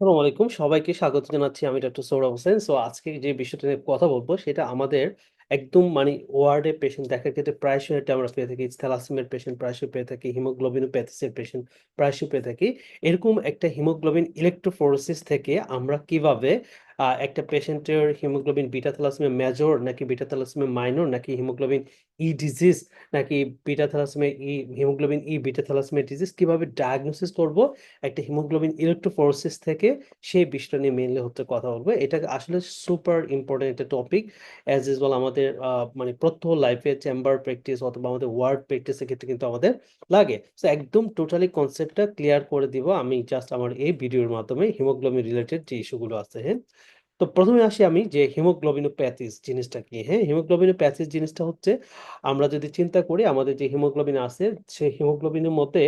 আসসালামু আলাইকুম। সবাইকে স্বাগত জানাচ্ছি আমি ডক্টর সৌরভ হোসেন সো আজকে যে বিষয়টা নিয়ে কথা বলব, সেটা আমাদের একদম মানে ওয়ার্ডে পেশেন্ট দেখার ক্ষেত্রে প্রায়শই এটা আমরা পেয়ে থাকি থ্যালাসেমিয়ার পেশেন্ট প্রায়শই পেয়ে থাকি হিমোগ্লোবিনোপ্যাথিসের পেশেন্ট প্রায়শই পেয়ে থাকি। এরকম একটা হিমোগ্লোবিন ইলেকট্রোফোরোসিস থেকে আমরা কীভাবে একটা পেশেন্টের হিমোগ্লোবিন বিটা থ্যালাসেমিয়া মেজর নাকি বিটা থ্যালাসেমিয়া মাইনর নাকি হিমোগ্লোবিন ই ডিজিজ নাকি beta thalassaemia E haemoglobin E beta thalassaemia disease কীভাবে ডায়াগনোসিস করব? একটা হিমোগ্লোবিন ইলেকট্রোফোরেসিস থেকে সেই বিষয়টা নিয়ে মেনলি হচ্ছে কথা বলব। এটা আসলে সুপার ইম্পর্টেন্ট একটা টপিক অ্যাজ ইউজুয়াল আমাদের মানে প্রত্যহ লাইফে চেম্বার প্র্যাকটিস অথবা আমাদের ওয়ার্ড প্র্যাকটিসের ক্ষেত্রে কিন্তু আমাদের লাগে। সো একদম টোটালি কনসেপ্টটা ক্লিয়ার করে দিব। আমি জাস্ট আমার এই ভিডিওর মাধ্যমে হিমোগ্লোবিন রিলেটেড যে ইস্যুগুলো আছে হ্যাঁ? তো প্রথমে আসি আমি যে হিমোগ্লোবিনোপ্যাথিস জিনিসটা কি? হ্যাঁ হিমোগ্লোবিনোপ্যাথিস জিনিসটা হচ্ছে আমরা যদি চিন্তা করি আমাদের যে হিমোগ্লোবিন আছে, সেই হিমোগ্লোবিনের মতে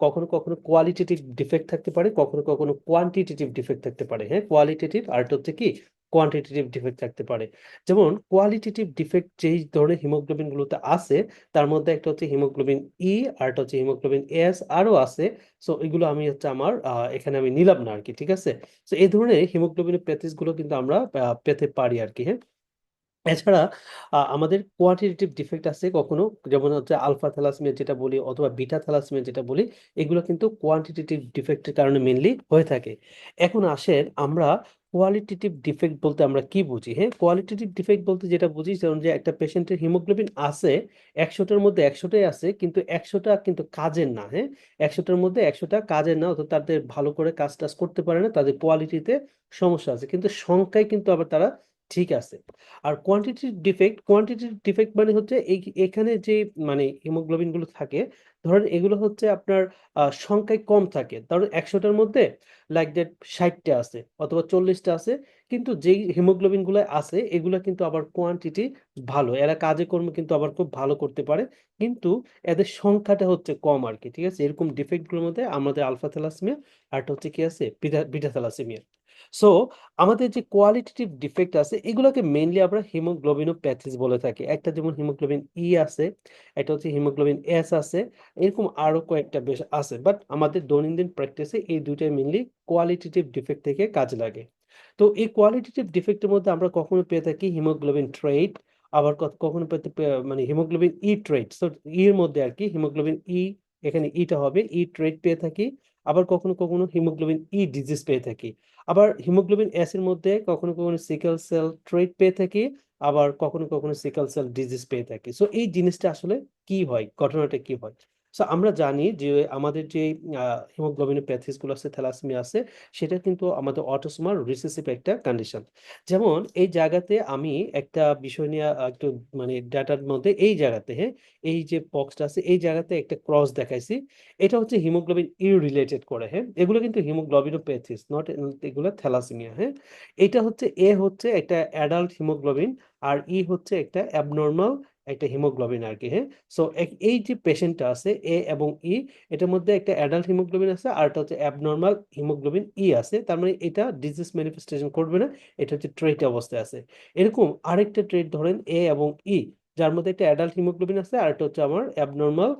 কখনো কখনো কোয়ালিটেটিভ ডিফেক্ট থাকতে পারে, কখনো কখনো কোয়ান্টিটেটিভ ডিফেক্ট থাকতে পারে। হ্যাঁ কোয়ালিটেটিভ আর হচ্ছে কি কোয়ান্টিটেটিভ ডিফেক্ট থাকতে পারে। যেমন কোয়ালিটেটিভ ডিফেক্ট যেই ধরনের হিমোগ্লোবিন গুলোতে আছে, তার মধ্যে একটা হচ্ছে হিমোগ্লোবিন ই আর একটা হচ্ছে হিমোগ্লোবিন এস আরও আছে। সো এগুলো আমি হচ্ছে আমার এখানে আমি নিলাম না আর কি ঠিক আছে? তো এই ধরনের হিমোগ্লোবিনের প্যাথিসগুলো কিন্তু আমরা পেতে পারি আর কি হ্যাঁ? এছাড়া আমাদের কোয়ান্টিটেটিভ ডিফেক্ট আছে কখনো? যেমন হচ্ছে আলফা থ্যালাসেমিয়া যেটা বলি, অথবা বিটা থ্যালাসেমিয়া যেটা বলি, এগুলো কিন্তু কোয়ান্টিটেটিভ ডিফেক্টের কারণে মেনলি হয়ে থাকে। এখন আসেন আমরা কোয়ালিটেটিভ ডিফেক্ট বলতে আমরা কি বুঝি? হ্যাঁ কোয়ালিটেটিভ ডিফেক্ট বলতে যেটা বুঝি যেমন যে একটা পেশেন্টের হিমোগ্লোবিন আছে, একশোটার মধ্যে একশোটাই আছে, কিন্তু একশোটা কিন্তু কাজের না হ্যাঁ? একশোটার মধ্যে একশোটা কাজের না, অর্থাৎ তাদের ভালো করে কাজ টাজ করতে পারে না, তাদের কোয়ালিটিতে সমস্যা আছে। কিন্তু সংখ্যায় কিন্তু আবার তারা ঠিক আছে। আর কোয়ান্টিটিভ ডিফেক্ট কোয়ান্টিটিভ ডিফেক্ট মানে হচ্ছে এই, এখানে যে মানে হিমোগ্লোবিনগুলো থাকে, ধরেন এগুলো হচ্ছে আপনার সংখ্যায় কম থাকে। ধরেন একশোটার মধ্যে লাইক দ্যাট ষাটটা আছে অথবা চল্লিশটা আছে, কিন্তু যেই হিমোগ্লোবিনগুলো আছে, এগুলো কিন্তু আবার কোয়ান্টিটি ভালো। এরা কাজে কর্মে কিন্তু আবার খুব ভালো করতে পারে, কিন্তু এদের সংখ্যাটা হচ্ছে কম আর কি ঠিক আছে? এরকম ডিফেক্টগুলোর মধ্যে আমাদের আলফা থ্যালাসেমিয়া আর হচ্ছে কি আছে? বিটা বিটা থ্যালাসেমিয়া সো আমাদের যে কোয়ালিটেটিভ ডিফেক্ট আছে, এগুলোকে মেইনলি আমরা হিমোগ্লোবিনোপ্যাথিস বলে থাকি। একটা যেমন হিমোগ্লোবিন ই আছে, একটা হচ্ছে হিমোগ্লোবিন এস আছে, এরকম আরও কয়েকটা বেশ আছে। বাট আমাদের দৈনন্দিন প্র্যাকটিসে এই দুইটাই মেইনলি কোয়ালিটেটিভ ডিফেক্ট থেকে কাজ লাগে। তো এই কোয়ালিটেটিভ ডিফেক্টের মধ্যে আমরা কখনো পেয়ে থাকি হিমোগ্লোবিন ট্রেড আবার কখনো পেতে মানে হিমোগ্লোবিন ই ট্রেড সো এর মধ্যে আর কি হিমোগ্লোবিন ই এখানে ইটা হবে ই ট্রেড পেয়ে থাকি। আবার কখনো কখনো হিমোগ্লোবিন ই ডিজিজ পেয়ে থাকি। আবার হিমোগ্লোবিন এস এর মধ্যে কখনো কখনো সিকেল সেল ট্রেড পেয়ে থাকি, আবার কখনো কখনো সিকেল সেল ডিজিজ পেয়ে থাকি। সো এই জিনিসটা আসলে কি হয়? ঘটনাটা কি হয়? আমরা জানি যে আমাদের যে হিমোগ্লোবিনের প্যাথিসগুলো আছে থ্যালাসমিয়া আছে, সেটা কিন্তু আমাদের অটোসোমাল রিসেসিভ একটা কন্ডিশন যেমন, এই জায়গাতে আমি একটা বিষয় নিয়ে একটু মানে ডাটার মধ্যে এই জায়গাতে হ্যাঁ এই যে বক্সটা আছে, এই জায়গাতে একটা ক্রস দেখাইছি। এটা হচ্ছে হিমোগ্লোবিন ই রিলেটেড করে হ্যাঁ এগুলো কিন্তু হিমোগ্লোবিনোপ্যাথিস নট এগুলো থ্যালাসেমিয়া হ্যাঁ। এটা হচ্ছে, এ হচ্ছে একটা অ্যাডাল্ট হিমোগ্লোবিন আর ই হচ্ছে একটা অ্যাবনর্মাল একটা হিমোগ্লোবিন আর কি হ্যাঁ সো এই যে পেশেন্টটা আছে, এ এবং ই, এটার মধ্যে একটা অ্যাডাল্ট হিমোগ্লোবিন আছে, আর একটা হচ্ছে অ্যাবনর্মাল হিমোগ্লোবিন ই আছে, তার মানে এটা ডিজিজ ম্যানিফেস্টেশন করবে না, এটা হচ্ছে ট্রেট অবস্থায় আছে। এরকম আরেকটা ট্রেট ধরেন এ এবং ই, যার মধ্যে একটা অ্যাডাল্ট হিমোগ্লোবিন আছে, আর একটা হচ্ছে আমার অ্যাবনর্মাল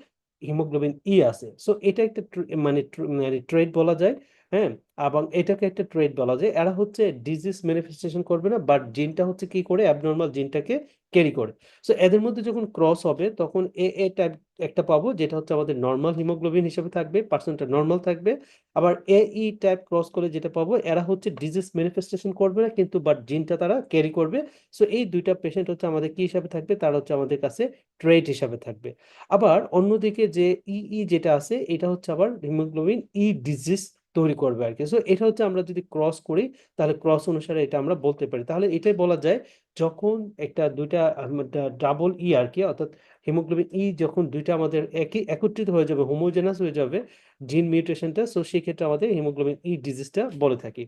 হিমোগ্লোবিন ই আছে। সো এটা একটা মানে tr- মানে ট্রেড বলা যায়। হ্যাঁ এবং এটাকে একটা ট্রেড বলা যায়। এরা হচ্ছে ডিজিজ ম্যানিফেস্টেশন করবে না বাট জিনটা হচ্ছে কি করে? অ্যাবনর্মাল জিনটাকে ক্যারি করে। সো এদের মধ্যে যখন ক্রস হবে, তখন এ এ টাইপ একটা পাবো, যেটা হচ্ছে আমাদের নর্মাল হিমোগ্লোবিন হিসেবে থাকবে পার্সেন্টটা নর্মাল থাকবে। আবার এ, ই টাইপ ক্রস করে যেটা পাবো, এরা হচ্ছে ডিজিজ ম্যানিফেস্টেশন করবে না, কিন্তু বাট জিনটা তারা ক্যারি করবে। সো এই দুইটা পেশেন্ট হচ্ছে আমাদের কি হিসাবে থাকবে? তারা হচ্ছে আমাদের কাছে ট্রেড হিসাবে থাকবে। আবার অন্যদিকে যে, ই ই যেটা আছে, এটা হচ্ছে আবার হিমোগ্লোবিন ই ডিজিজ তৈরি করবে আর কি সো এটা হচ্ছে আমরা যদি ক্রস করি, তাহলে ক্রস অনুসারে এটা আমরা বলতে পারি। তাহলে এটাই বলা যায় যখন একটা দুইটা ডাবল ই আর কি, অর্থাৎ হিমোগ্লোবিন ই যখন দুইটা আমাদের একই, একত্রিত হয়ে যাবে হোমোজেনাস হয়ে যাবে জিন মিউটেশনটা সো সেই ক্ষেত্রে আমাদের হিমোগ্লোবিন ই ডিজিজটা বলে থাকি।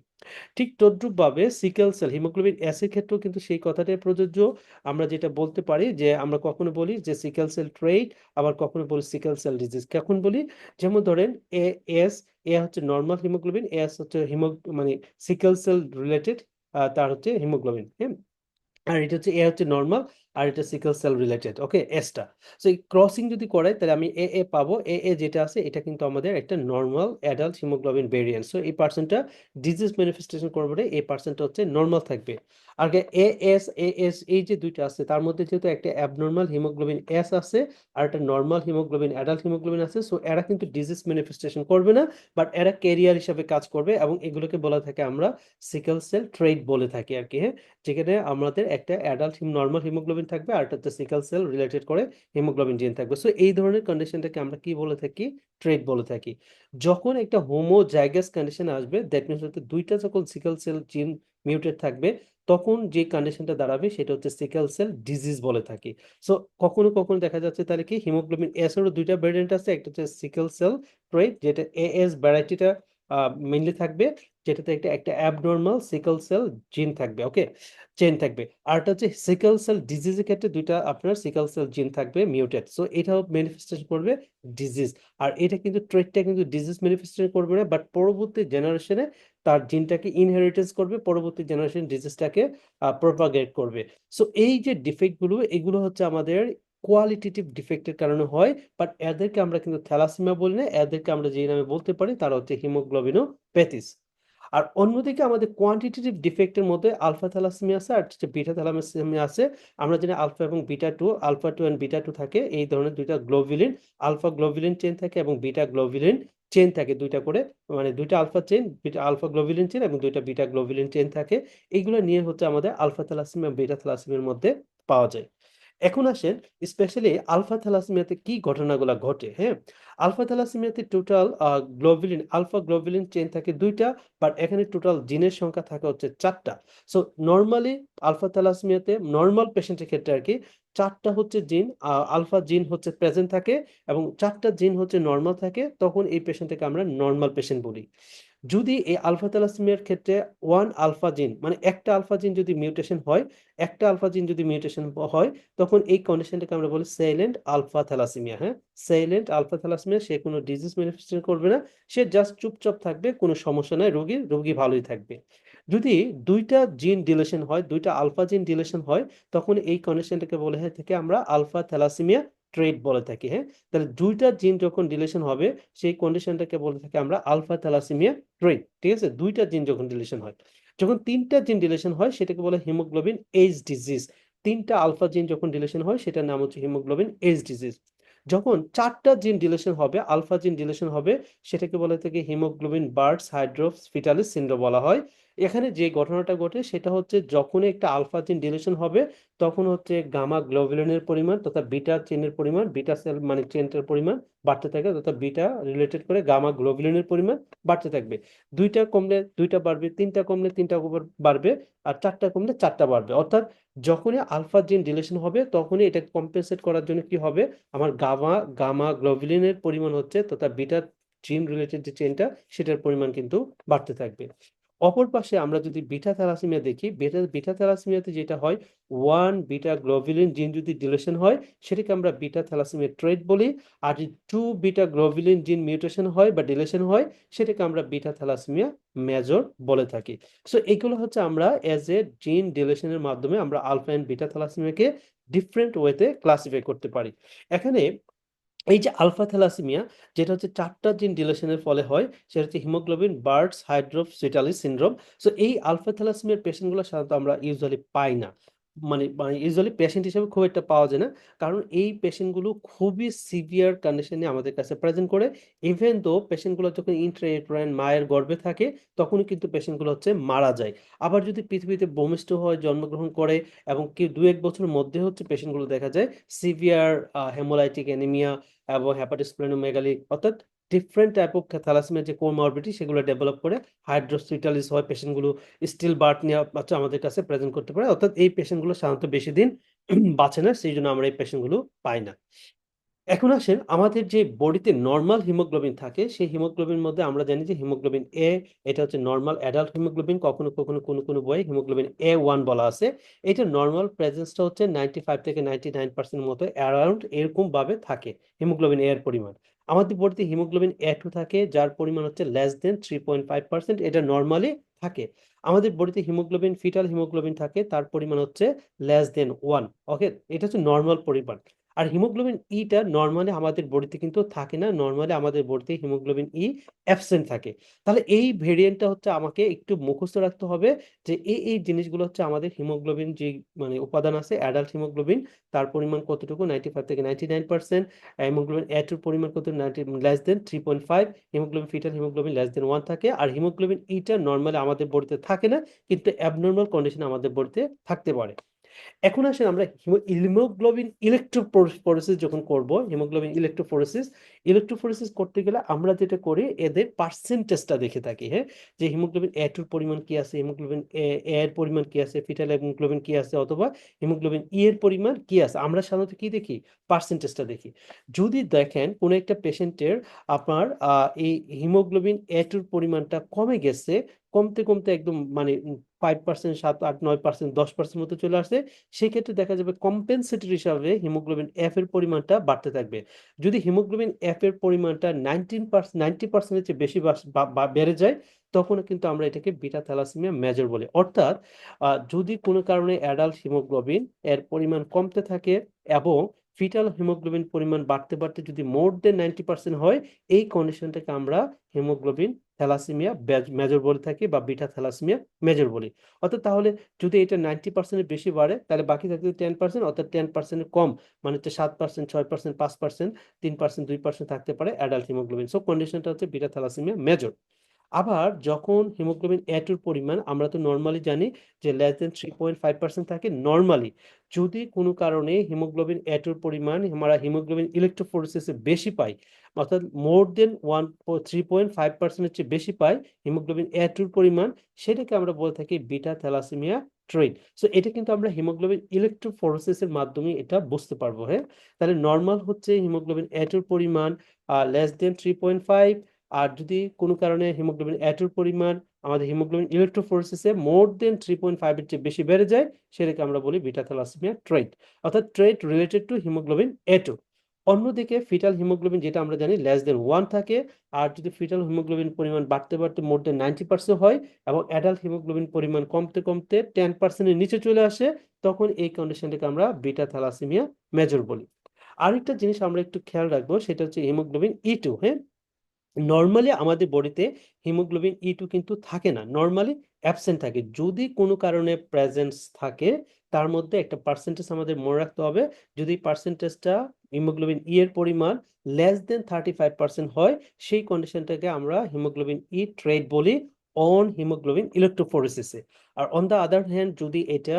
ঠিক তদ্রুপ ভাবে সিকেল সেল হিমোগ্লোবিন এস এর ক্ষেত্রেও কিন্তু সেই কথাটাই প্রযোজ্য। আমরা যেটা বলতে পারি যে, আমরা কখনো বলি যে সিকেল সেল ট্রেট আবার কখনো বলি সিকেল সেল ডিজিজ কখন বলি? যেমন ধরেন এ এস এ হচ্ছে নর্মাল হিমোগ্লোবিন এস হচ্ছে হিমো মানে সিকেল সেল রিলেটেড তার হচ্ছে হিমোগ্লোবিন হ্যাঁ? আর এটা হচ্ছে, এ হচ্ছে নর্মাল আর এটা সিকেল সেল রিলেটেড ওকে এসটা সো এই ক্রসিং যদি করে তাহলে আমি এ এ পাবো। এ এ যেটা আছে, এটা কিন্তু আমাদের একটা normal adult haemoglobin variant so এই পার্সেন্টটা ডিজিজ ম্যানিফেস্টেশন করবে, এই পার্সেন্টটা হচ্ছে নর্মাল থাকবে। আর এ এস এ এস এই যে দুইটা আছে, তার মধ্যে যেহেতু একটা অ্যাবনর্মাল হিমোগ্লোবিন এস আছে আর একটা নর্মাল হিমোগ্লোবিন অ্যাডাল্ট হিমোগ্লোবিন আছে সো এরা কিন্তু ডিজিজ ম্যানিফেস্টেশন করবে না বাট এরা ক্যারিয়ার হিসাবে কাজ করবে এবং এগুলোকে বলা থাকে আমরা সিকেল সেল ট্রেড বলে থাকি আর কি হ্যাঁ? যেখানে আমাদের একটা অ্যাডাল্ট হিম নর্মাল হিমোগ্লোবিন থাকবে আর একটা সিকেল সেল রিলেটেড করে হিমোগ্লোবিন জিন থাকবে সো এই ধরনের কন্ডিশনটাকে আমরা কি বলে থাকি? ট্রেড বলে থাকি। যখন একটা হোমোজাইগাস কন্ডিশন আসবে দ্যাট মিনস হচ্ছে দুইটা যখন সিকেল সেল জিন মিউটেড থাকবে তখন যে কন্ডিশনটা দাঁড়াবে সেটা হচ্ছে সিকেল সেল ডিজিজ বলে থাকি। সো কখনো কখনো দেখা যাচ্ছে তাহলে কি হিমোগ্লোবিন এস এরও দুইটা ভ্যারিয়েন্ট আছে, একটা হচ্ছে সিকেল সেল ট্রেড যেটা এ এস ভ্যারাইটিটা মেইনলি থাকবে, যেটাতে একটা একটা অ্যাবনর্মাল সিকেল সেল জিন থাকবে ওকে চেন থাকবে। আরটা হচ্ছে সিকেল সেল ডিজিজের ক্ষেত্রে দুইটা আপনার সিকেল সেল জিন থাকবে মিউটেড সো এটাও ম্যানিফেস্টেশন করবে ডিজিজ আর এটা কিন্তু ট্রেডটা কিন্তু ডিজিজ ম্যানিফেস্টেশন করবে না বাট পরবর্তী জেনারেশনে তার জিনটাকে ইনহেরিটেন্স করবে, পরবর্তী জেনারেশন ডিজিজটাকে প্রপাগেট করবে। সো এই যে ডিফেক্টগুলো এগুলো হচ্ছে আমাদের কোয়ালিটেটিভ ডিফেক্টের কারণে হয় বাট এদেরকে আমরা কিন্তু থ্যালাসিমা বলি না, এদেরকে আমরা যেই নামে বলতে পারি, তারা হচ্ছে হিমোগ্লোবিনোপ্যাথিস আর অন্যদিকে আমাদের কোয়ান্টিটেটিভ ডিফেক্টের মধ্যে আলফা থ্যালাসেমিয়া আছে আর বিটা থ্যালাসেমিয়া আছে। আমরা জানি আলফা এবং beta two alpha two and beta two থাকে। এই ধরনের দুইটা গ্লোভিলিন আলফা গ্লোভিলিন চেন থাকে এবং বিটা গ্লোভিলিন চেন থাকে। দুইটা করে মানে দুইটা alpha chain beta alpha globulin chain এবং দুইটা বিটা গ্লোভিলিন চেন থাকে। এইগুলো নিয়ে হচ্ছে আমাদের আলফা থ্যালাসেমিয়া বিটা থ্যালাসেমিয়ার মধ্যে পাওয়া যায়। এখন আসেন স্পেশালি আলফা থ্যালাসেমিয়াতে কি ঘটনাগুলো ঘটে হ্যাঁ? Alpha থ্যালাসেমিয়াতে total globulin alpha globulin chain থাকে দুইটা বাট এখানে টোটাল জিনের সংখ্যা থাকে হচ্ছে চারটা। সো নর্মালি আলফা থ্যালাসেমিয়াতে নর্মাল পেশেন্টের ক্ষেত্রে আর কি চারটা হচ্ছে জিন আলফা জিন হচ্ছে প্রেজেন্ট থাকে এবং চারটা জিন হচ্ছে নর্মাল থাকে, তখন এই পেশেন্টকে আমরা নর্মাল পেশেন্ট বলি। যদি এই আলফা থ্যালাসেমিয়ার ক্ষেত্রে ওয়ান আলফা জিন মানে একটা আলফা জিন যদি মিউটেশন হয়, একটা আলফা জিন যদি মিউটেশন হয়, তখন এই কন্ডিশনটাকে আমরা বলি সাইলেন্ট আলফা থ্যালাসেমিয়া হ্যাঁ? সাইলেন্ট আলফা থ্যালাসেমিয়া সে কোনো ডিজিজ ম্যানিফেস্টেশন করবে না, সে জাস্ট চুপচাপ থাকবে, কোনো সমস্যা নাই রোগীর রোগী ভালোই থাকবে। যদি দুইটা জিন ডিলেশন হয়, দুইটা আলফা জিন ডিলেশন হয়, তখন এই কন্ডিশনটাকে বলে থেকে আমরা আলফা থ্যালাসেমিয়া ট্রেড বলে থাকি হ্যাঁ? তাহলে দুইটা জিন যখন ডিলেশন হবে, সেই কন্ডিশনটাকে বলে থাকি আমরা আলফা থ্যালাসেমিয়া ট্রেড ঠিক আছে? দুইটা জিন যখন ডিলেশন হয়, যখন তিনটা জিন ডিলেশন হয়, সেটাকে বলে হিমোগ্লোবিন এইচ ডিজিজ তিনটা আলফা জিন যখন ডিলেশন হয়, সেটার নাম হচ্ছে হিমোগ্লোবিন এইচ ডিজিজ যখন চারটা জিন ডিলেশন হবে আলফা জিন ডিলেশন হবে, সেটাকে বলে থাকে haemoglobin Bart's hydrops fetalis syndrome বলা হয়। এখানে যে ঘটনাটা ঘটে সেটা হচ্ছে যখন একটা আলফা চেন ডিলেশন হবে, তখন হচ্ছে গামা গ্লোবুলিনের পরিমাণ তথা বিটা চেনের পরিমাণ, বিটা সেল মানে চেনটার পরিমাণ বাড়তে থাকে তথা বিটা রিলেটেড করে গামা গ্লোবুলিনের পরিমাণ বাড়তে থাকবে। দুইটা কমলে দুইটা বাড়বে, তিনটা কমলে তিনটা বাড়বে আর চারটা কমলে চারটা বাড়বে। অর্থাৎ যখনই আলফা জিন ডিলেশন হবে তখনই এটা কম্পেনসেট করার জন্য কি হবে? আমার গামা গামা গ্লোবুলিনের পরিমাণ হচ্ছে তথা বিটা জিন রিলেটেড যে চেনটা সেটার পরিমাণ কিন্তু বাড়তে থাকবে। অপর পাশে আমরা যদি বিটা থ্যালাসেমিয়া দেখি বিটা বিটা থ্যালাসেমিয়াতে যেটা হয় ওয়ান বিটা গ্লোভিলিন জিন যদি ডিলেশন হয়, সেটাকে আমরা বিটা থ্যালাসেমিয়া ট্রেড বলি। আর যদি টু বিটা গ্লোভিলিন জিন মিউটেশন হয় বা ডিলেশন হয়, সেটাকে আমরা বিটা থ্যালাসেমিয়া মেজর বলে থাকি। সো এগুলো হচ্ছে আমরা অ্যাজ এ জিন ডিলেশনের মাধ্যমে আমরা আলফা এন্ড বিটা থ্যালাসেমিয়াকে ডিফারেন্ট ওয়েতে ক্লাসিফাই করতে পারি। এখানে এই যে আলফা থ্যালাসেমিয়া, যেটা হচ্ছে চারটা জিন ডিলেশনের ফলে হয়, সেটা হচ্ছে haemoglobin, Bart's hydrops fetalis syndrome. So এই আলফা থ্যালাসেমিয়ার পেশেন্টগুলো সাধারণত আমরা ইউজুয়ালি পাই না। মানে মানে ইউজুয়ালি পেশেন্ট হিসেবে খুব একটা পাওয়া যায় না। কারণ এই পেশেন্টগুলো খুবই সিভিয়ার কন্ডিশনে আমাদের কাছে প্রেজেন্ট করে। ইভেন দো পেশেন্টগুলো যখন ইন্ট্রাইউটেরাইন মায়ের গর্ভে থাকে, তখনই কিন্তু পেশেন্টগুলো হচ্ছে মারা যায়। আবার যদি পৃথিবীতে ভূমিষ্ঠ হয় জন্মগ্রহণ করে এবং কি দু এক বছরের মধ্যে হচ্ছে পেশেন্টগুলো দেখা যায় সিভিয়ার হেমোলাইটিক অ্যানিমিয়া এবং হ্যাপাটোস্প্লেনোমেগালি অর্থাৎ ডিফারেন্ট টাইপ অফ থ্যালাসেমিয়া যে কোমরবিটি সেগুলো ডেভেলপ করে হাইড্রোসিটালিস হয়, পেশেন্টগুলো স্টিল বার্ট নিয়ে বাচ্চা আমাদের কাছে প্রেজেন্ট করতে পারে। অর্থাৎ এই পেশেন্টগুলো সাধারণত বেশি দিন বাঁচে না, সেই জন্য আমরা এই পেশেন্টগুলো পাই না। এখন আসেন, আমাদের যে বডিতে নর্মাল হিমোগ্লোবিন থাকে, সেই হিমোগ্লোবিন মধ্যে আমরা জানি যে হিমোগ্লোবিন এ এটা হচ্ছে নর্মাল অ্যাডাল্ট হিমোগ্লোবিন কখনো কখনো, কোনো কোনো বই হিমোগ্লোবিন এ ওয়ান বলা আছে। এটা নর্মাল প্রেজেন্সটা হচ্ছে নাইনটি ফাইভ থেকে নাইনটি নাইন পার্সেন্ট মতো অ্যারাউন্ড এরকমভাবে থাকে হিমোগ্লোবিন এ এর পরিমাণ। আমাদের বডিতে হিমোগ্লোবিন এ টু থাকে, যার পরিমাণ হচ্ছে less than three point five percent এটা নর্মালি থাকে। আমাদের বডিতে হিমোগ্লোবিন ফিটাল হিমোগ্লোবিন থাকে, তার পরিমাণ হচ্ছে লেস দেন ওয়ান ওকে এটা হচ্ছে নর্মাল পরিমাণ। আর হিমোগ্লোবিন ইটা নর্মালি আমাদের বডিতে কিন্তু থাকে না। নর্মালি আমাদের বডিতে হিমোগ্লোবিন ই অ্যাবসেন্ট থাকে। তাহলে এই ভেরিয়েন্টটা হচ্ছে আমাকে একটু মুখস্থ রাখতে হবে যে এই এই জিনিসগুলো হচ্ছে আমাদের হিমোগ্লোবিন যে মানে উপাদান আছে অ্যাডাল্ট হিমোগ্লোবিন, তার পরিমাণ কতটুকু? নাইনটি ফাইভ থেকে ninety nine percent haemoglobin A টুর পরিমাণ কত? Ninety less than three point five haemoglobin foetal haemoglobin less than one থাকে। আর হিমোগ্লোবিন ইটা নর্মালি আমাদের বডিতে থাকে না, কিন্তু অ্যাবনর্মাল কন্ডিশন আমাদের বডিতে থাকতে পারে। এখন আসেন আমরা হিমোগ্লোবিন ইলেকট্রোফোরেসিস যখন করব হিমোগ্লোবিন ইলেকট্রোফোরেসিস ইলেকট্রোফোরেসিস করতে গেলে আমরা যেটা করি, এদের পার্সেন্টেজটা দেখে থাকি হ্যাঁ? যে হিমোগ্লোবিন এ টুর পরিমাণ কি আছে হিমোগ্লোবিন এ এর পরিমাণ কি আছে ফিটাল হিমোগ্লোবিন কি আছে, অথবা হিমোগ্লোবিন ই এর পরিমাণ কি আছে, আমরা সাধারণত কি দেখি? পার্সেন্টেজটা দেখি। যদি দেখেন কোনো একটা পেশেন্টের আপনার এই হিমোগ্লোবিন এ টুর পরিমাণটা কমে গেছে কমতে কমতে একদম মানে ফাইভ পার্সেন্ট সাত, আট, নয় পার্সেন্ট দশ পার্সেন্ট মতো চলে আসে। সেক্ষেত্রে দেখা যাবে কম্পেনসেটর হিসাবে হিমোগ্লোবিন এফ এর পরিমাণটা বাড়তে থাকবে। যদি হিমোগ্লোবিন এফ এর পরিমাণটা নাইনটিন পার্সেন্ট নাইনটি পার্সেন্টের চেয়ে বেশি বেড়ে যায়, তখন কিন্তু আমরা এটাকে বিটা থ্যালাসেমিয়া মেজর বলি। অর্থাৎ যদি কোনো কারণে অ্যাডাল্ট হিমোগ্লোবিন এর পরিমাণ কমতে থাকে এবং ফিটাল হিমোগ্লোবিন পরিমাণ বাড়তে বাড়তে যদি মোর দেন নাইনটি পার্সেন্ট হয়, এই কন্ডিশনটাকে আমরা হিমোগ্লোবিন থ্যালাসিমিয়া মেজর বলে থাকি বা বিটা থ্যালাসেমিয়া মেজর বলি। অর্থাৎ তাহলে যদি এটা নাইনটি পার্সেন্টের বেশি বাড়ে, তাহলে বাকি থাকতে টেন পার্সেন্ট, অর্থাৎ টেন পার্সেন্টের কম মানে হচ্ছে সাত পার্সেন্ট, ছয় পার্সেন্ট, পাঁচ পার্সেন্ট, তিন পার্সেন্ট, দুই পার্সেন্ট থাকতে পারে অ্যাডাল্ট হিমোগ্লোবিন সো কন্ডিশনটা হচ্ছে বিটা থ্যালাসেমিয়া মেজর আবার যখন হিমোগ্লোবিন এ টুর পরিমাণ আমরা তো নর্মালি জানি যে less than three point five percent থাকে নর্মালি যদি কোনো কারণে হিমোগ্লোবিন এ টুর পরিমাণ আমরা হিমোগ্লোবিন ইলেকট্রোফোরেসিসে বেশি পাই, অর্থাৎ more than one three point five পার্সেন্টের চেয়ে বেশি পাই হিমোগ্লোবিন এ টুর পরিমাণ, সেটাকে আমরা বলে থাকি বিটা থ্যালাসেমিয়া ট্রেড সো এটা কিন্তু আমরা হিমোগ্লোবিন ইলেকট্রোফোরেসিসের মাধ্যমে এটা বুঝতে পারব হ্যাঁ? তাহলে নর্মাল হচ্ছে হিমোগ্লোবিন এ টুর পরিমাণ less than three point five আর যদি কোনো কারণে হিমোগ্লোবিন এটোর পরিমাণ, আমাদের হিমোগ্লোবিন ইলেকট্রোফোরেসিসে মোর দেন থ্রি পয়েন্ট ফাইভের চেয়ে বেশি বেড়ে যায়, সেটাকে আমরা বলি বিটা থ্যালাসেমিয়া ট্রেড অর্থাৎ trait related to haemoglobin A two অন্যদিকে ফিটাল হিমোগ্লোবিন যেটা আমরা জানি লেস দেন ওয়ান থাকে, আর যদি ফিটাল হিমোগ্লোবিন পরিমাণ বাড়তে বাড়তে মোর দেন নাইনটি পার্সেন্ট হয় এবং অ্যাডাল্ট হিমোগ্লোবিন পরিমাণ কমতে কমতে টেন পার্সেন্টের নিচে চলে আসে, তখন এই কন্ডিশনটাকে আমরা বিটা থ্যালাসেমিয়া মেজর বলি। আরেকটা জিনিস আমরা একটু খেয়াল রাখব, সেটা হচ্ছে হিমোগ্লোবিন ই টু হ্যাঁ? নর্মালি আমাদের বডিতে হিমোগ্লোবিন ই টু কিন্তু থাকে না। নর্মালি অ্যাবসেন্ট থাকে। যদি কোনো কারণে প্রেজেন্স থাকে, তার মধ্যে একটা পার্সেন্টেজ আমাদের মনে রাখতে হবে। যদি পার্সেন্টেজটা হিমোগ্লোবিন ই এর পরিমাণ less than thirty five percent হয়, সেই কন্ডিশনটাকে আমরা হিমোগ্লোবিন ই ট্রেড বলি। অন হিমোগ্লোবিন ইলেকট্রোফোরেসিসে আর অন দ্য আদার হ্যান্ড যদি এটা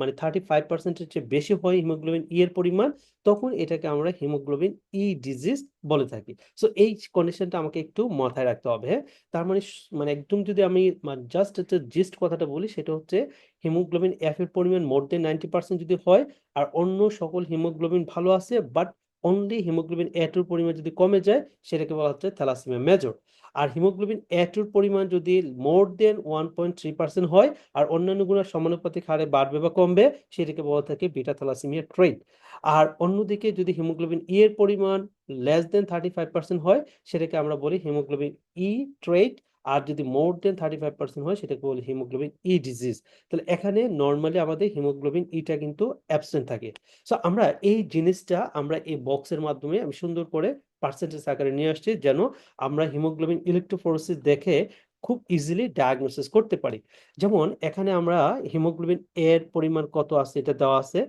মানে থার্টি ফাইভ পার্সেন্টের চেয়ে বেশি হয় হিমোগ্লোবিন ই এর পরিমাণ, তখন এটাকে আমরা হিমোগ্লোবিন ই ডিজিজ বলে থাকি। সো এই কন্ডিশনটা আমাকে একটু মাথায় রাখতে হবে হ্যাঁ? তার মানে মানে একদম যদি আমি জাস্ট হচ্ছে জিস্ট কথাটা বলি, সেটা হচ্ছে হিমোগ্লোবিন এফ এর পরিমাণ মোর দেন নাইনটি পার্সেন্ট যদি হয়, আর অন্য সকল হিমোগ্লোবিন ভালো আছে বাট অনলি হিমোগ্লোবিন এ টুর পরিমাণ যদি কমে যায়, সেটাকে বলা হচ্ছে থ্যালাসেমিয়া মেজর আর হিমোগ্লোবিন এ টুর পরিমাণ যদি more than one point three percent হয়, আর অন্যান্য গুণের সমানুপাতিক হারে বাড়বে বা কমবে, সেটাকে বলা থাকে বিটা থ্যালাসেমিয়া ট্রেড আর অন্যদিকে যদি হিমোগ্লোবিন ই এর পরিমাণ less than thirty five percent হয়, সেটাকে আমরা বলি হিমোগ্লোবিন ই ট্রেড আর যদি more than thirty five percent হয়, সেটাকে বলি হিমোগ্লোবিন ই ডিজিজ তাহলে এখানে নর্মালি আমাদের হিমোগ্লোবিন ইটা কিন্তু অ্যাবসেন্ট থাকে। সো আমরা এই জিনিসটা আমরা এই বক্সের মাধ্যমে আমি সুন্দর করে পার্সেন্টেজ আকারে নিয়ে আসছি যেন আমরা হিমোগ্লোবিন ইলেকট্রোফোরোসিস দেখে খুব ইজিলি ডায়াগনোসিস করতে পারি। যেমন এখানে আমরা হিমোগ্লোবিন এর পরিমাণ কত আছে এটা দেওয়া আছে।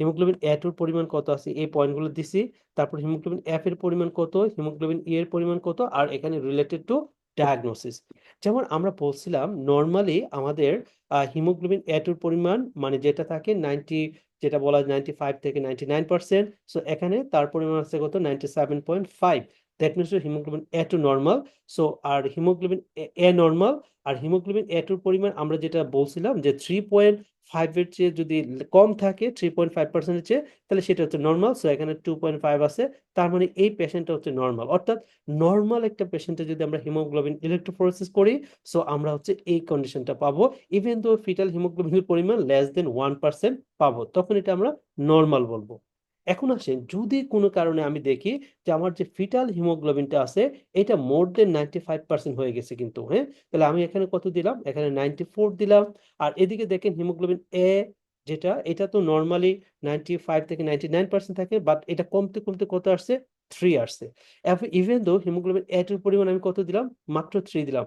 হিমোগ্লোবিন এ টুর পরিমাণ কত আছে এই পয়েন্টগুলো দিছি। তারপর হিমোগ্লোবিন এফ এর পরিমাণ কত হিমোগ্লোবিন ই এর পরিমাণ কত আর এখানে রিলেটেড টু ডায়াগনোসিস যেমন আমরা বলছিলাম নর্মালি আমাদের হিমোগ্লোবিন এ টুর পরিমাণ মানে যেটা থাকে নাইনটি যেটা বলা হয় নাইনটি ফাইভ থেকে নাইনটি নাইন পার্সেন্ট সো এখানে তার পরিমাণ আছে কত? Ninety seven point five that means haemoglobin A two normal so R haemoglobin A normal আর হিমোগ্লোবিন এ টুর পরিমাণ আমরা যেটা বলছিলাম যে থ্রি পয়েন্ট ফাইভের চেয়ে যদি কম থাকে থ্রি পয়েন্ট ফাইভ পার্সেন্টের চেয়ে, তাহলে সেটা হচ্ছে নর্মাল সো এখানে টু পয়েন্ট ফাইভ আছে, তার মানে এই পেশেন্টটা হচ্ছে নর্মাল অর্থাৎ নর্মাল একটা পেশেন্টে যদি আমরা হিমোগ্লোবিন ইলেকট্রোফোরেসিস করি সো আমরা হচ্ছে এই কন্ডিশনটা পাবো। ইভেন দো ফিটাল হিমোগ্লোবিনের পরিমাণ লেস দেন ওয়ান পার্সেন্ট পাবো, তখন এটা আমরা নর্মাল বলব। এখন আসেন, যদি কোনো কারণে আমি দেখি যে আমার যে ফিটাল হিমোগ্লোবিনটা আছে, এটা more than ninety five percent হয়ে গেছে কিন্তু হ্যাঁ? তাহলে আমি এখানে কত দিলাম? এখানে নাইনটি ফোর দিলাম। আর এদিকে দেখেন হিমোগ্লোবিন এ যেটা, এটা তো নর্মালি নাইনটি ফাইভ থেকে নাইনটি নাইন পার্সেন্ট থাকে বাট এটা কমতে কমতে কত আসছে? থ্রি আসছে। ইভেন দো হিমোগ্লোবিন এ টুর পরিমাণ আমি কত দিলাম? মাত্র থ্রি দিলাম।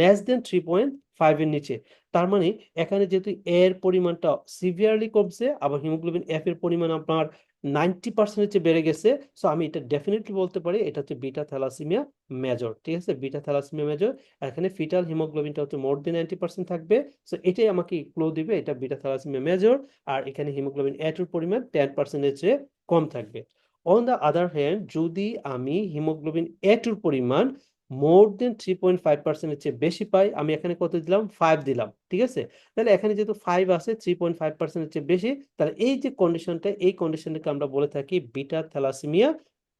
Less than three point five এর নিচে। তার মানে এখানে যেহেতু এর পরিমাণটা সিভিয়ারলি কমছে, আবার হিমোগ্লোবিন এফ এর পরিমাণ আপনার নাইনটি পার্সেন্ট চেয়ে বেড়ে গেছে সো আমি এটা ডেফিনেটলি বলতে পারি, এটা হচ্ছে বিটা থ্যালাসিমিয়া মেজর ঠিক আছে? বিটা থ্যালাসিমিয়া মেজর এখানে ফিটাল হিমোগ্লোবিনটা হচ্ছে মোর দেন নাইনটি পার্সেন্ট থাকবে সো এটাই আমাকে ক্লো দিবে, এটা বিটা থ্যালাসিমিয়া মেজর আর এখানে হিমোগ্লোবিন এ টুর পরিমাণ টেন পার্সেন্টের চেয়ে কম থাকবে। অন দ্য আদার হ্যান্ড যদি আমি হিমোগ্লোবিন এ টুর পরিমাণ more than three point five পার্সেন্টের চেয়ে বেশি পাই, আমি এখানে কত দিলাম? ফাইভ দিলাম, ঠিক আছে? তাহলে এখানে যেহেতু ফাইভ আছে থ্রি পয়েন্ট ফাইভ পার্সেন্টের চেয়ে বেশি, তাহলে এই যে কন্ডিশনটা এই কন্ডিশনটাকে আমরা বলে থাকি বিটা থ্যালাসিমিয়া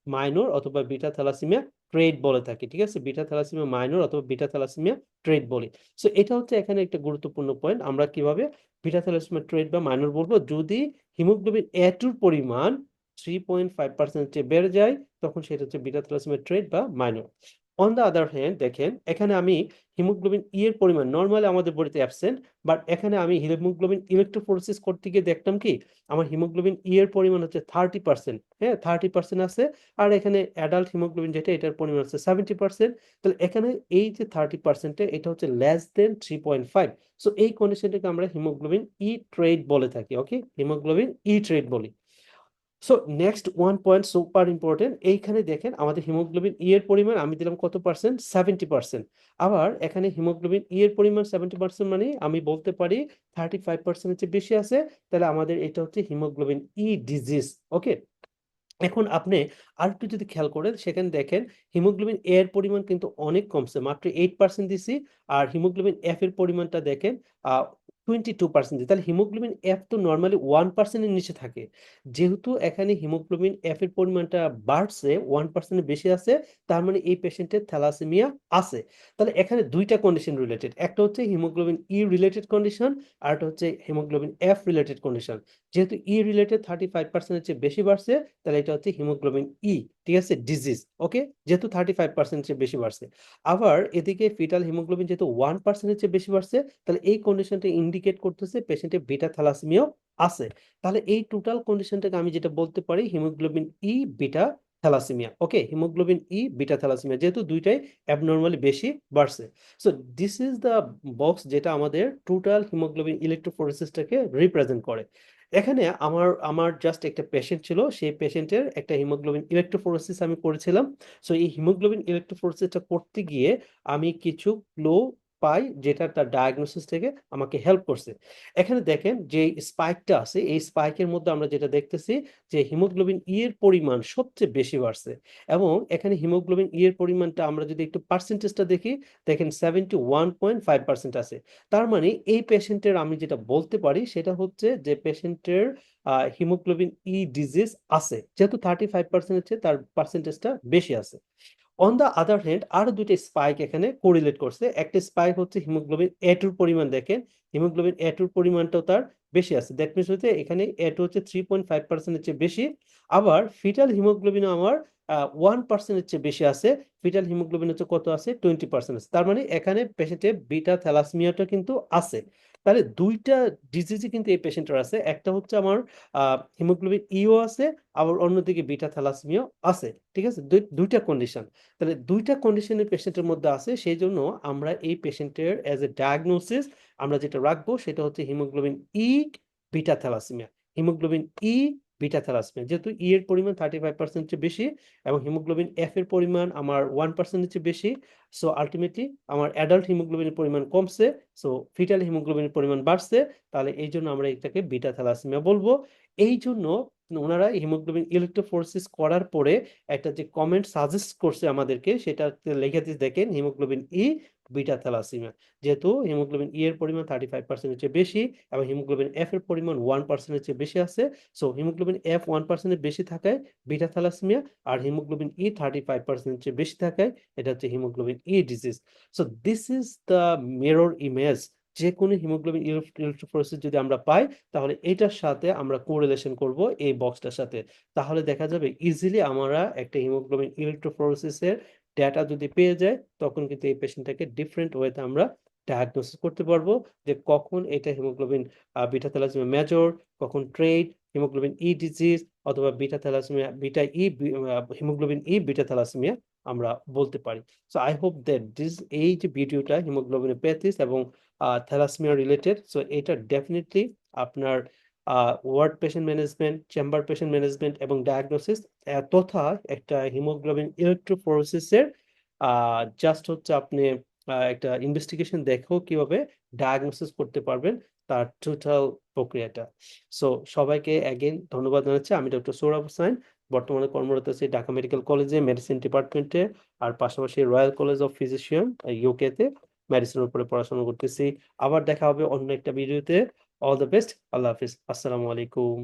মাইনর অথবা বিটা থ্যালাসিমিয়া ট্রেড বলে থাকি, ঠিক আছে? বিটা থ্যালাসিমিয়া মাইনর অথবা বিটা থ্যালাসিমিয়া ট্রেড বলি। সো এটা হচ্ছে এখানে একটা গুরুত্বপূর্ণ পয়েন্ট আমরা কীভাবে বিটা থ্যালাসিমিয়া ট্রেড বা মাইনর বলব? যদি হিমোগ্লোবিন এ টুর পরিমাণ থ্রি পয়েন্ট ফাইভ পার্সেন্ট চেয়ে বেড়ে যায়, তখন সেটা হচ্ছে বিটা থ্যালাসিমিয়া ট্রেড বা minor on the other hand দেখেন, এখানে আমি হিমোগ্লোবিন ই এর পরিমাণ নর্মালি আমাদের বডিতে অ্যাবসেন্ট বাট এখানে আমি হিমোগ্লোবিন ইলেকট্রোফোরেসিস করতে গিয়ে দেখতাম কি, আমার হিমোগ্লোবিন ই এর পরিমাণ হচ্ছে থার্টি পার্সেন্ট হ্যাঁ থার্টি পার্সেন্ট আছে, আর এখানে অ্যাডাল্ট হিমোগ্লোবিন যেটা, এটার পরিমাণ হচ্ছে সেভেন্টি পার্সেন্ট তাহলে এখানে এই যে থার্টি পার্সেন্টে এটা হচ্ছে less than three point five so এই কন্ডিশনটাকে আমরা হিমোগ্লোবিন ই ট্রেড বলে থাকি ওকে হিমোগ্লোবিন ই ট্রেড বলি। So next one point super important এইখানে দেখেন আমাদের হিমোগ্লোবিন ই এর পরিমাণ আমি দিলাম কত পার্সেন্ট সেভেন্টি পার্সেন্ট আবার এখানে হিমোগ্লোবিন ই এর পরিমাণ সেভেন্টি পার্সেন্ট মানে আমি বলতে পারি থার্টি ফাইভ পার্সেন্টের চেয়ে বেশি আছে, তাহলে আমাদের এটা হচ্ছে হিমোগ্লোবিন ই ডিজিজ ওকে এখন আপনি আর একটু যদি খেয়াল করেন, সেখানে দেখেন হিমোগ্লোবিন এ এর পরিমাণ কিন্তু অনেক কমছে, মাত্র এইট পার্সেন্ট দিছি, আর হিমোগ্লোবিন এফ এর পরিমাণটা দেখেন টোয়েন্টি টু পার্সেন্ট তাহলে হিমোগ্লোবিন এফ তো নর্মালি ওয়ান পার্সেন্টের নিচে থাকে। যেহেতু এখানে হিমোগ্লোবিন এফ এর পরিমাণটা বাড়ছে ওয়ান পার্সেন্টের বেশি আছে, তার মানে এই পেশেন্টের থ্যালাসেমিয়া আছে। তাহলে এখানে দুইটা কন্ডিশন রিলেটেড একটা হচ্ছে হিমোগ্লোবিন ই রিলেটেড কন্ডিশন আর একটা হচ্ছে হিমোগ্লোবিন এফ রিলেটেড কন্ডিশন যেহেতু ই রিলেটেড থার্টি ফাইভ পার্সেন্টের চেয়ে বেশি বাড়ছে, তাহলে এটা হচ্ছে হিমোগ্লোবিন ই ঠিক আছে? ডিজিজ ওকে যেহেতু থার্টি ফাইভ পার্সেন্টের চেয়ে বেশি বাড়ছে। আবার এদিকে ফিটাল হিমোগ্লোবিন যেহেতু ওয়ান পার্সেন্টের চেয়ে বেশি বাড়ছে, তাহলে এই কন্ডিশনটা ইন্ডিকেট করতেছে পেশেন্টের বিটা থ্যালাসেমিয়াও আছে। তাহলে এই টোটাল কন্ডিশনটাকে আমি যেটা বলতে পারি haemoglobin E beta thalassaemia okay haemoglobin E beta thalassaemia যেহেতু দুইটাই অ্যাবনর্মালি বেশি বাড়ছে। So this is the box যেটা আমাদের টোটাল হিমোগ্লোবিন ইলেকট্রোফোরেসিসটাকে রিপ্রেজেন্ট করে। এখানে আমার আমার জাস্ট একটা পেশেন্ট ছিল। সেই পেশেন্টের একটা হিমোগ্লোবিন ইলেকট্রোফোরেসিস আমি করেছিলাম। সো এই হিমোগ্লোবিন ইলেকট্রোফোরেসিসটা করতে গিয়ে আমি কিছু ক্লো পাই যেটা তার ডায়াগনোসিস থেকে আমাকে হেল্প করছে। এখানে দেখেন যে স্পাইকটা আছে, এই স্পাইকের মধ্যে আমরা যেটা দেখতেছি যে হিমোগ্লোবিন ই এর পরিমাণ সবচেয়ে বেশি বাড়ছে এবং এখানে হিমোগ্লোবিন ই এর পরিমাণটা আমরা যদি একটু পার্সেন্টেজটা দেখি, দেখেন seventy one point five percent আছে। তার মানে এই পেশেন্টের আমি যেটা বলতে পারি সেটা হচ্ছে যে পেশেন্টের হিমোগ্লোবিন ই ডিজিজ আছে। যেহেতু থার্টি ফাইভ পার্সেন্ট হচ্ছে তার পার্সেন্টেজটা বেশি আছে। অন দ্য আদার হ্যান্ড আরও দুইটা স্পাইক এখানে কোরিলেট করছে। একটা স্পাইক হচ্ছে হিমোগ্লোবিন এ টুর পরিমাণ, দেখেন। হিমোগ্লোবিন এ টুর পরিমাণটাও তার বেশি আছে। দ্যাট মিনস হচ্ছে এখানে এ টু হচ্ছে থ্রি পয়েন্ট ফাইভ পার্সেন্টের চেয়ে বেশি। আবার ফিটাল হিমোগ্লোবিন আমার ওয়ান পার্সেন্টের চেয়ে বেশি আছে। ফিটাল হিমোগ্লোবিন হচ্ছে কত আছে? টোয়েন্টি পার্সেন্ট আছে। তার মানে এখানে পেশেন্টের বিটা থ্যালাসমিয়াটা কিন্তু আছে। তাহলে দুইটা ডিজিজই কিন্তু এই পেশেন্টের আছে। একটা হচ্ছে আমার হিমোগ্লোবিন ইও আছে, আবার অন্যদিকে বিটা থ্যালাসমিও আছে, ঠিক আছে? দুইটা কন্ডিশন তাহলে দুইটা কন্ডিশনের পেশেন্টের মধ্যে আছে, সেই জন্য আমরা এই পেশেন্টের অ্যাজ এ ডায়াগনোসিস আমরা যেটা রাখব সেটা হচ্ছে haemoglobin E beta thalassaemia haemoglobin E beta thalassaemia যেহেতু ই এর পরিমাণ থার্টি ফাইভ পার্সেন্ট চেয়ে বেশি এবং হিমোগ্লোবিন এফ এর পরিমাণ আমার ওয়ান পার্সেন্টের চেয়ে বেশি সো আলটিমেটলি আমার অ্যাডাল্ট হিমোগ্লোবিনের পরিমাণ কমছে সো ফিটাল হিমোগ্লোবিনের পরিমাণ বাড়ছে, তাহলে এই জন্য আমরা এটাকে বিটা থ্যালাসমিয়া বলব। এই জন্য ওনারা হিমোগ্লোবিন ইলেকট্রোফোরেসিস করার পরে একটা যে কমেন্ট সাজেস্ট করছে আমাদেরকে সেটা লিখে দেখেন হিমোগ্লোবিন ই বিটা থ্যালাসিমিয়া। যেহেতু হিমোগ্লোবিন ই এর পরিমাণ থার্টি ফাইভ পার্সেন্টের চেয়ে বেশি এবং হিমোগ্লোবিন এফ এর পরিমাণ ওয়ান পার্সেন্টের চেয়ে বেশি আছে সো হিমোগ্লোবিন এফ ওয়ান পার্সেন্টের বেশি থাকায় বিটা থ্যালাসিমিয়া আর হিমোগ্লোবিন ই থার্টি ফাইভ পার্সেন্টের চেয়ে বেশি থাকায় এটা হচ্ছে haemoglobin E disease so this is the mirror image যেকোনো হিমোগ্লোবিন ইলেক ইলেকট্রোফোরেসিস যদি আমরা পাই তাহলে এটার সাথে আমরা কোরিলেশন করব এই বক্সটার সাথে। তাহলে দেখা যাবে ইজিলি আমরা একটা হিমোগ্লোবিন ইলেকট্রোফোরেসিস এর ডেটা যদি পেয়ে যাই তখন কিন্তু এই পেশেন্টটাকে ডিফারেন্ট ওয়েতে আমরা ডায়াগনোসিস করতে পারব যে কখন এটা হিমোগ্লোবিন বিটা থ্যালাসেমিয়া মেজর, কখন ট্রেড, হিমোগ্লোবিন ই ডিজিজ অথবা beta thalassaemia beta E haemoglobin E beta thalassaemia আমরা বলতে পারি। So I hope that this এই যে ভিডিওটা হিমোগ্লোবিনোপ্যাথিস এবং আ থ্যালাসেমিয়া রিলেটেড সো এটা ডেফিনিটলি আপনার ward patient management, chamber patient management এবং ডায়াগনোসিস তথা একটা হিমোগ্লোবিন ইলেকট্রোফোরেসিস এর আ জাস্ট হচ্ছে আপনি একটা ইনভেস্টিগেশন দেখেও কীভাবে ডায়াগনোসিস করতে পারবেন তার টোটাল প্রক্রিয়াটা। সো সবাইকে এগেইন ধন্যবাদ জানাচ্ছি। আমি ডক্টর সোহরাব হোসাইন। বর্তমানে কর্মরত আছি ঢাকা মেডিকেল কলেজে মেডিসিন ডিপার্টমেন্টে আর পাশাপাশি royal college of physician uh UK তে মেডিসিনের উপরে পড়াশোনা করতেছি। আবার দেখা হবে অন্য একটা ভিডিওতে। All the best. আল্লাহ হাফিজ, আসসালামু আলাইকুম।